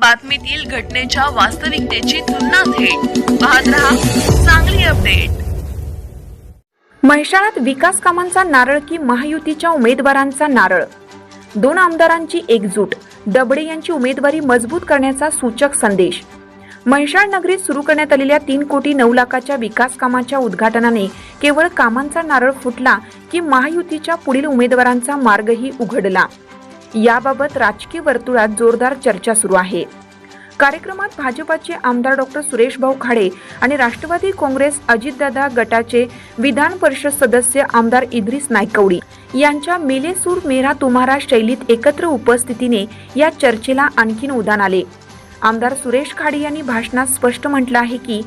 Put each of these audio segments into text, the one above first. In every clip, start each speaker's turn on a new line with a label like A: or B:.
A: बातमीतील घटनेच्या वास्तविकतेची तुलना थेट. पाहत रहा चांगली अपडेट.
B: म्हैसाळात विकास कामांचा नारळ की महायुतीच्या उमेदवारांचा नारळ? दोन आमदारांची एकजूट दबडे यांची उमेदवारी मजबूत करण्याचा सूचक संदेश. म्हैसाळ नगरीत सुरू करण्यात आलेल्या तीन कोटी नऊ लाखाच्या विकास कामाच्या उद्घाटनाने केवळ कामांचा नारळ फुटला की महायुतीच्या पुढील उमेदवारांचा मार्गही उघडला. याबाबत राजकीय वर्तुळात जोरदार चर्चा सुरू आहे. कार्यक्रमात भाजपाचे आमदार डॉक्टर सुरेश भाऊ खाडे आणि राष्ट्रवादी काँग्रेस अजितदादा गटाचे विधान परिषद सदस्य आमदार इद्रिस नायकवडी यांच्या मेलेसूर मेरा तुम्हारा शैलीत एकत्र उपस्थितीने या चर्चेला आणखीन उदान आले. आमदार सुरेश खाडे यांनी भाषणात स्पष्ट म्हटलं आहे की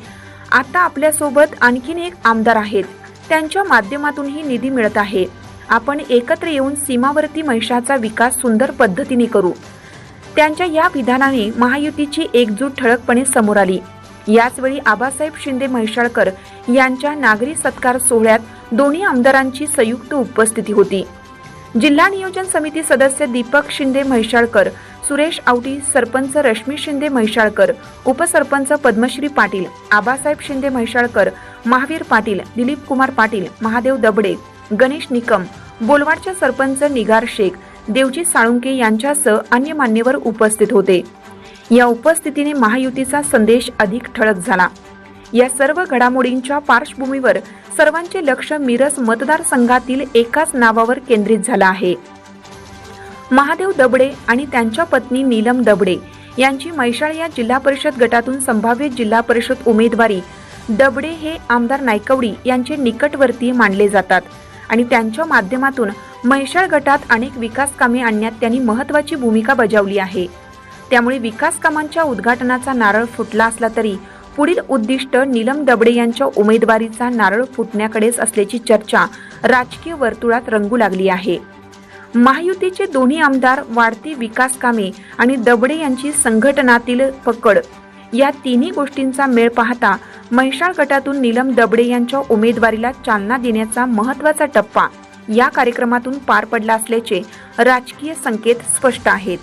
B: आता आपल्यासोबत आणखीन एक आमदार आहेत. त्यांच्या माध्यमातूनही निधी मिळत आहे. आपण एकत्र येऊन सीमावर्ती महिषाचा विकास सुंदर पद्धतीने करू. त्यांच्या या विधानाने महायुतीची एकजूट ठळकपणे समोर आली. याचवेळी आबासाहेब शिंदे म्हैसाळकर यांच्या नागरी सत्कार सोहळ्यात दोन्ही आमदारांची संयुक्त उपस्थिती होती. जिल्हा नियोजन समिती सदस्य दीपक शिंदे म्हैसाळकर सुरेश आवटी सरपंच रश्मी शिंदे म्हैसाळकर उपसरपंच पद्मश्री पाटील आबासाहेब शिंदे म्हैसाळकर महावीर पाटील दिलीप कुमार पाटील महादेव दबडे गणेश निकम बोलवाडचे सरपंच निगार शेख देवजी साळुंके यांच्यासह अन्य मान्यवर उपस्थित होते. या उपस्थितीने महायुतीचा संदेश अधिक ठळक झाला. या सर्व घडामोडींच्या पार्श्वभूमीवर सर्वांचे लक्ष मिरज मतदारसंघातील एकाच नावावर केंद्रित झालं आहे. महादेव दबडे आणि त्यांच्या पत्नी नीलम दबडे यांची मैशाळ या जिल्हा परिषद गटातून संभाव्य जिल्हा परिषद उमेदवारी दबडे हे आमदार नायकवडी यांचे निकटवर्तीय मानले जातात. आणि त्यांच्या माध्यमातून म्हैसाळ गटात अनेक विकास कामे आणण्यात त्यांनी महत्वाची भूमिका बजावली आहे. त्यामुळे विकास कामांच्या उद्घाटनाचा नारळ फुटला असला तरी पुढील उद्दिष्ट नीलम दबडे यांच्या उमेदवारीचा नारळ फुटण्याकडेच असल्याची चर्चा राजकीय वर्तुळात रंगू लागली आहे. महायुतीचे दोन्ही आमदार वाढती विकास कामे आणि दबडे यांची संघटनातील पकड या तिन्ही गोष्टींचा मेळ पाहता म्हैसाळ गटातून नीलम दबडे यांच्या उमेदवारीला चालना देण्याचा महत्त्वाचा टप्पा या कार्यक्रमातून पार पडला असल्याचे राजकीय संकेत स्पष्ट आहेत.